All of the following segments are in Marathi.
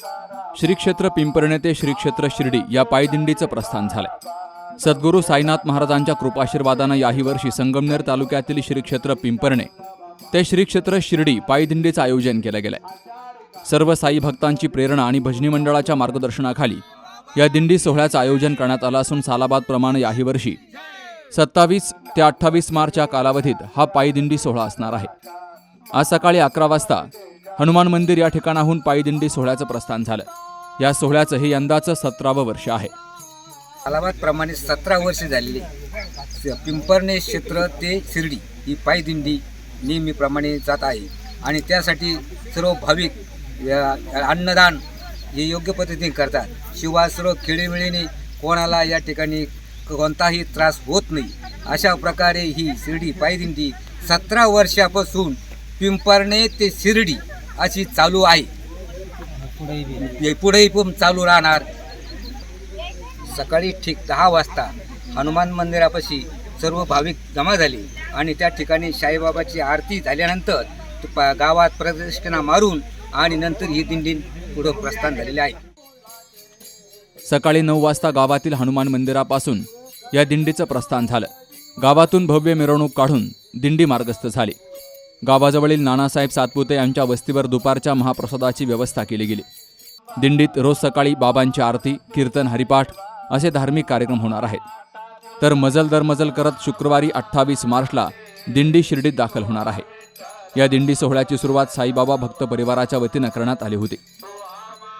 श्री क्षेत्र पिंपरणे ते श्री क्षेत्र शिर्डी या पायदिंडीचं प्रस्थान झालंय. सद्गुरू साईनाथ महाराजांच्या कृपाशीर्वादानं याही वर्षी संगमनेर तालुक्यातील श्री क्षेत्र पिंपरणे ते श्री क्षेत्र शिर्डी पायदिंडीचं आयोजन केलं गेलंय. सर्व साई भक्तांची प्रेरणा आणि भजनी मंडळाच्या मार्गदर्शनाखाली या दिंडी सोहळ्याचं आयोजन करण्यात आलं असून सालाबादप्रमाणे याही वर्षी सत्तावीस ते अठ्ठावीस मार्च या कालावधीत हा पायदिंडी सोहळा असणार आहे. आज सकाळी अकरा वाजता हनुमान मंदिर या ठिकाणाहून पायदिंडी सोहळ्याचं प्रस्थान झालं. या सोहळ्याचं हे यंदाचं सतरावं वर्ष आहे. प्रमाणे सतरा वर्ष झालेली पिंपरणे क्षेत्र ते शिर्डी ही पायदिंडी नेहमीप्रमाणे जात आहे. आणि त्यासाठी सर्व भाविक या- अन्नदान हे योग्य पद्धतीने करतात. शिवाय सर्व खेळीमेळीने कोणाला या ठिकाणी कोणताही त्रास होत नाही. अशा प्रकारे ही शिर्डी पायदिंडी सतरा वर्षापासून पिंपरणे ते शिर्डी अशी चालू आहे. हे पुढेही पण चालू राहणार. सकाळी ठीक दहा वाजता हनुमान मंदिरापाशी सर्व भाविक जमा झाले आणि त्या ठिकाणी साईबाबाची आरती झाल्यानंतर प- गावात प्रदक्षिणा मारून आणि नंतर ही दिंडी पुढं प्रस्थान झालेले आहे. सकाळी नऊ वाजता गावातील हनुमान मंदिरापासून या दिंडीचं प्रस्थान झालं. गावातून भव्य मिरवणूक काढून दिंडी मार्गस्थ झाली. गावाजवळील नानासाहेब सातपुते यांच्या वस्तीवर दुपारच्या महाप्रसादाची व्यवस्था केली गेली. दिंडीत रोज सकाळी बाबांची आरती कीर्तन हरिपाठ असे धार्मिक कार्यक्रम होणार आहेत. तर मजल दर मजल करत शुक्रवारी अठ्ठावीस मार्चला दिंडी शिर्डीत दाखल होणार आहे. या दिंडी सोहळ्याची सुरुवात साईबाबा भक्त परिवाराच्या वतीनं करण्यात आली होती.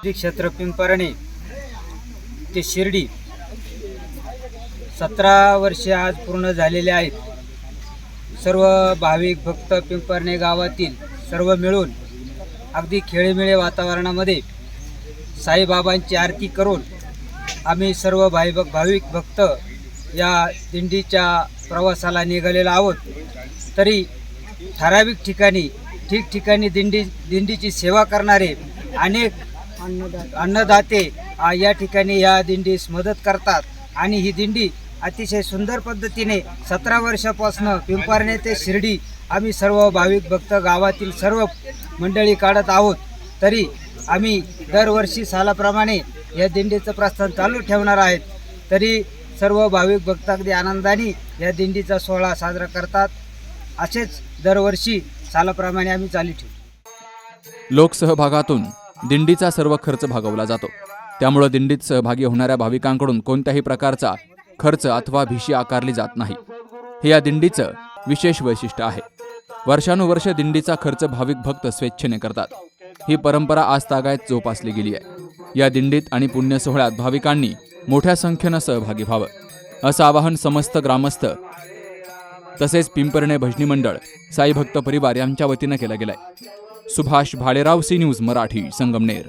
क्षेत्र पिंपरणे ते शिर्डी सतरा वर्षे आज पूर्ण झालेले आहेत. सर्व भाविक भक्त पिंपरणे गावातील सर्व मिळून अगदी खेळीमेळे वातावरणामध्ये साईबाबांची आरती करून आम्ही सर्व भाई भाविक भक्त या दिंडीच्या प्रवासाला निघालेलो आहोत. तरी ठराविक ठिकाणी ठिकठिकाणी दिंडी दिंडीची सेवा करणारे अनेक अन्नदाते या ठिकाणी या दिंडीस मदत करतात आणि ही दिंडी अतिशय सुंदर पद्धतीने सतरा वर्षापासून पिंपारणे ते शिर्डी आम्ही सर्व भाविक भक्त गावातील सर्व मंडळी काढत आहोत. तरी आम्ही दरवर्षी सालाप्रमाणे या दिंडीचं प्रस्थान चालू ठेवणार आहेत. तरी सर्व भाविक भक्त अगदी आनंदाने या दिंडीचा सोहळा साजरा करतात. असेच दरवर्षी सालाप्रमाणे आम्ही चालू ठेवू लोकसहभागातून दिंडीचा सर्व खर्च भागवला जातो. त्यामुळं दिंडीत सहभागी होणाऱ्या भाविकांकडून कोणत्याही प्रकारचा खर्च अथवा भिशी आकारली जात नाही. हे या दिंडीचं विशेष वैशिष्ट्य आहे. वर्षानुवर्ष दिंडीचा खर्च भाविक भक्त स्वेच्छेने करतात. ही परंपरा आज तागायत जोपासली गेली आहे. या दिंडीत आणि पुण्य सोहळ्यात भाविकांनी मोठ्या संख्येनं सहभागी व्हावं. असं आवाहन समस्त ग्रामस्थ तसेच पिंपरणे भजनी मंडळ साई भक्त परिवार यांच्या वतीनं केलं गेलंय. Subhash Bhaderao C news Marathi Sangamner.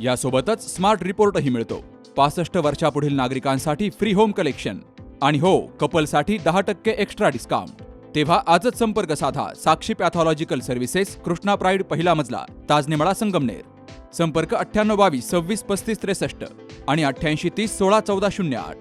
यासोबतच स्मार्ट रिपोर्टही मिळतो. पासष्ट वर्षापुढील नागरिकांसाठी फ्री होम कलेक्शन आणि हो कपलसाठी दहा टक्के एक्स्ट्रा डिस्काउंट तेव्हा आजच संपर्क साधा Sakshi pathological services Krishna pride पहिला मजला ताजनेमळा संगमनेर. संपर्क अठ्ठ्याण्णव बावीस सव्वीस पस्तीस त्रेसष्ट आणि अठ्ठ्याऐंशी तीस सोळा चौदा शून्य आठ.